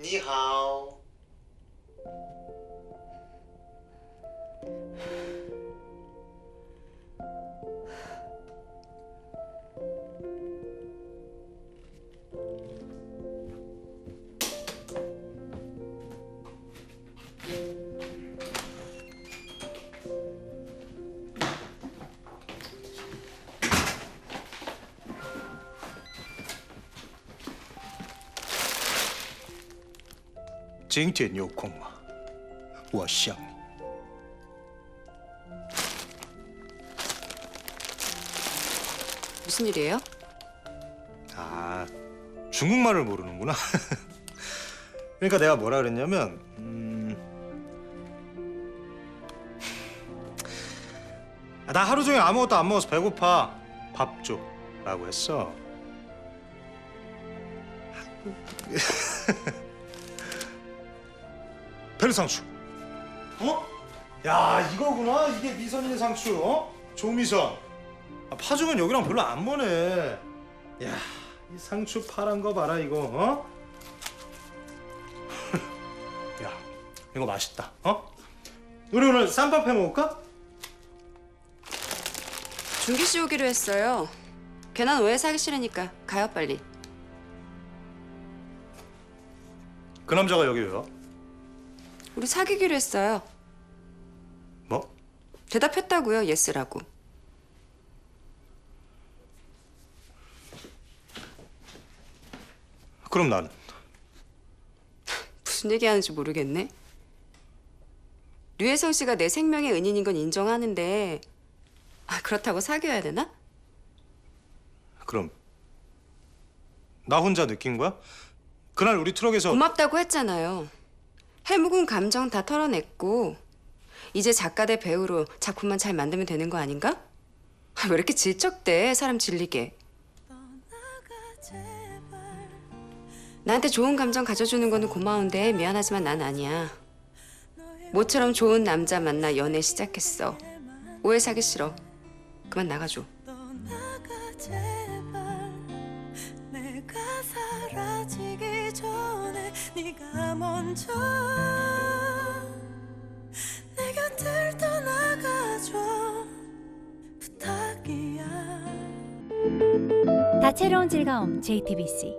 你好。 今天有空吗？我想你。 무슨 일이에요? 아, 중국말을 모르는구나. 그러니까 내가 뭐라 그랬냐면, 음... 아, 나 하루 종일 아무것도 안 먹어서 배고파. 밥 줘. 라고 했어. 벨상추. 어? 야, 이거구나. 이게 미선이네 상추. 어? 조미선. 아, 파죽은 여기랑 별로 안 머네. 야, 이 상추 파란 거 봐라 이거. 어? 야, 이거 맛있다. 어? 우리 오늘 쌈밥 해 먹을까? 준기 씨 오기로 했어요. 괜한 오해 사기 싫으니까 가요 빨리. 그 남자가 여기 왜요? 우리 사귀기로 했어요. 뭐? 대답했다고요 예스라고. 그럼 나는 무슨 얘기하는지 모르겠네. 류혜성 씨가 내 생명의 은인인 건 인정하는데 아, 그렇다고 사귀어야 되나? 그럼 나 혼자 느낀 거야? 그날 우리 트럭에서 고맙다고 했잖아요. 해묵은 감정 다 털어냈고 이제 작가 대 배우로 작품만 잘 만들면 되는 거 아닌가? 아, 왜 이렇게 질적대 사람 질리게. 나한테 좋은 감정 가져주는 거는 고마운데 미안하지만 난 아니야. 모처럼 좋은 남자 만나 연애 시작했어. 오해 사기 싫어. 그만 나가줘. 내가 사라지기 전에 네가 먼저 내 곁을 떠나가줘 부탁이야. 다채로운 즐거움 JTBC